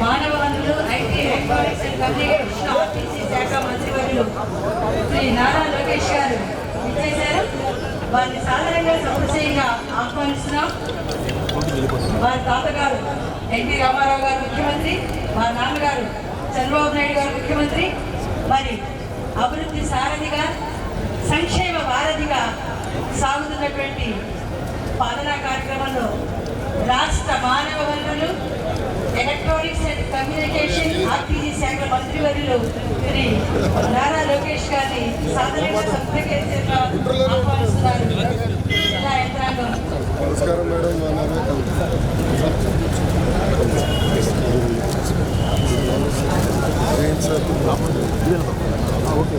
మానవ వనరులు IT electronics and communication RTC శాఖ మంత్రివర్యులు శ్రీ నారా లోకేష్ గారు ఇచ్చేశారు వారిని సాధారణంగా సంతోషంగా ఆహ్వానిస్తున్నాం. వారి తాతగారు ఎన్టీ రామారావు గారు ముఖ్యమంత్రి వారి నాన్నగారు చంద్రబాబు నాయుడు గారు ముఖ్యమంత్రి మరి అభివృద్ధి సారథిగా సంక్షేమ వారధిగా సాగుతున్నటువంటి పాలనా కార్యక్రమంలో రాష్ట్ర మానవ వనరులు ఎలక్ట్రానిక్స్ అండ్ కమ్యూనికేషన్ ఆర్టీజీ శాఖ మంత్రివర్యులు శ్రీ నారా లోకేష్ గారిని సాధారణంగా సంప్రదించేలా ఆహ్వానిస్తున్నారు. జిల్లా యంత్రాంగం. నమస్కారం మేడం ఓకే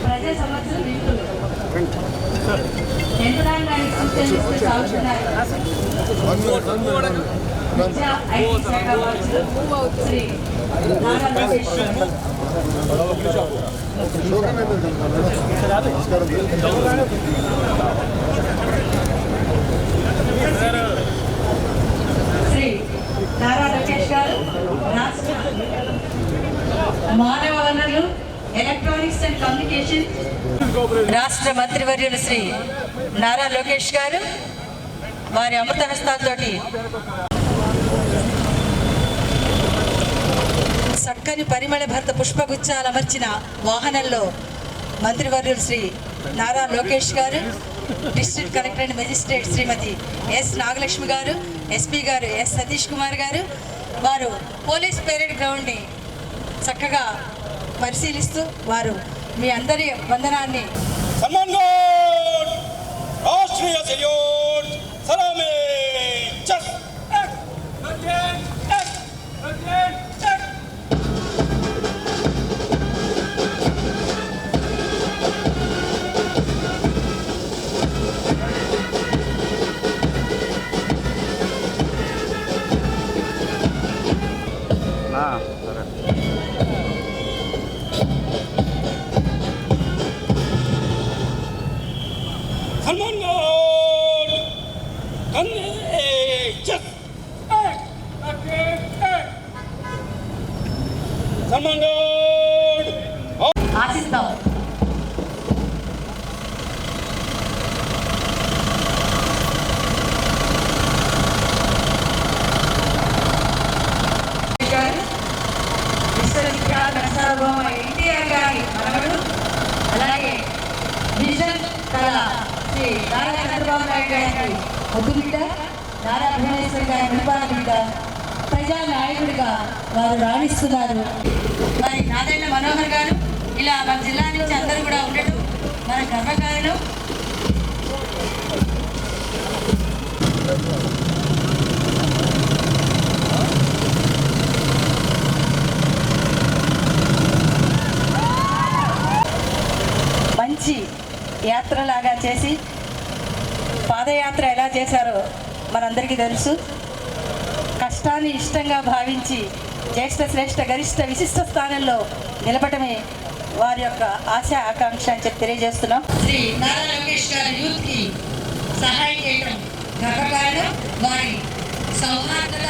ప్రజా సమస్యలు వింటూ యంత్రాంగానికి సూచనలు ఇస్తూ సాగుతున్నారు విద్యా ఐటీ శాఖ మంత్రులు శ్రీ నారా లోకేష్ గారు. నమస్కారం శ్రీ నారా లోకేష్ గారు రాష్ట్ర మానవ వనరులు ఎలక్ట్రానిక్స్ రాష్ట్ర మంత్రివర్యులు శ్రీ నారా లోకేష్ గారు వారి అమృత హస్తాలతోటి చక్కని పరిమళ భర్త పుష్పగుచ్చాలు అమర్చిన వాహనంలో మంత్రివర్యులు Shri Nara Lokesh garu district collector and magistrate Shrimati S Nagalakshmi garu SP garu yes Satish Kumar గారు వారు పోలీస్ పేరెడ్ గ్రౌండ్ని చక్కగా పరిశీలిస్తూ వారు మీ అందరి వందనాన్ని రాష్ట్రీయ సయోడ్ సలామే చెస్ Ah. கண்மன்கள் கண்ணே ஜஸ் சமங்கோடு ஆசித்தம் శ్రీ నారా చంద్రబాబు నాయుడు గారి ముద్దు బిడ్డ నారా భువనేశ్వర్ గారి నిర్మాణ బిడ్డ ప్రజా నాయకుడిగా వారు రాణిస్తున్నారు. మరి నాదైన మనోహర్ గారు ఇలా మన జిల్లా నుంచి అందరూ కూడా ఉండటం మన గర్వకారణం చేసి పాదయాత్ర ఎలా చేశారో మనందరికీ తెలుసు. కష్టాన్ని ఇష్టంగా భావించి జ్యేష్ఠ శ్రేష్ఠ గరిష్ట విశిష్ట స్థానంలో నిలబడమే వారి యొక్క ఆశ ఆకాంక్ష అని చెప్పి తెలియజేస్తున్నాం. శ్రీ నారా లోకేష్ గారి యూత్కి సహాయం చేయడం గర్వకారణం. వారి సౌహార్దత